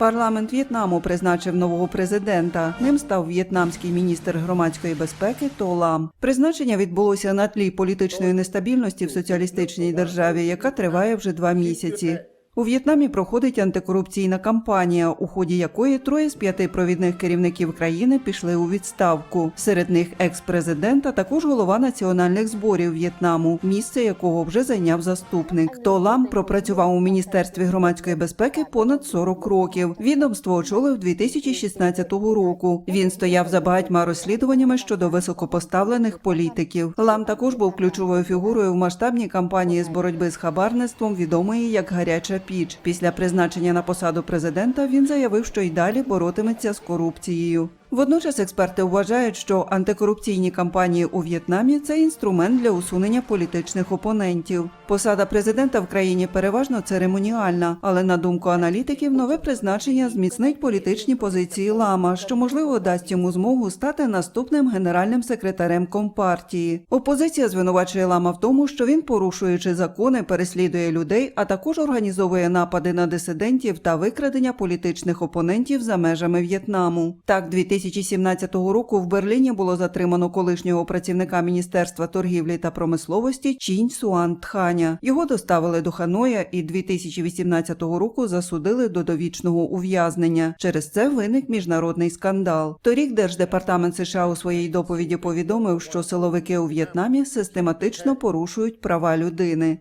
Парламент В'єтнаму призначив нового президента. Ним став в'єтнамський міністр громадської безпеки То Лам. Призначення відбулося на тлі політичної нестабільності в соціалістичній державі, яка триває вже два місяці. У В'єтнамі проходить антикорупційна кампанія, у ході якої троє з п'яти провідних керівників країни пішли у відставку. Серед них екс-президент, а також голова національних зборів В'єтнаму, місце якого вже зайняв заступник. То Лам пропрацював у міністерстві громадської безпеки понад 40 років. Відомство очолив 2016 року. Він стояв за багатьма розслідуваннями щодо високопоставлених політиків. Лам також був ключовою фігурою в масштабній кампанії з боротьби з хабарництвом, відомої як гаряча піч. Після призначення на посаду президента він заявив, що й далі боротиметься з корупцією. Водночас експерти вважають, що антикорупційні кампанії у В'єтнамі це інструмент для усунення політичних опонентів. Посада президента в країні переважно церемоніальна, але на думку аналітиків, нове призначення зміцнить політичні позиції лама, що можливо дасть йому змогу стати наступним генеральним секретарем компартії. Опозиція звинувачує лама в тому, що він, порушуючи закони, переслідує людей, а також організовує напади на дисидентів та викрадення політичних опонентів за межами В'єтнаму. Так, 2017 року в Берліні було затримано колишнього працівника Міністерства торгівлі та промисловості Чінь Суан Тханя. Його доставили до Ханоя і 2018 року засудили до довічного ув'язнення. Через це виник міжнародний скандал. Торік Держдепартамент США у своїй доповіді повідомив, що силовики у В'єтнамі систематично порушують права людини.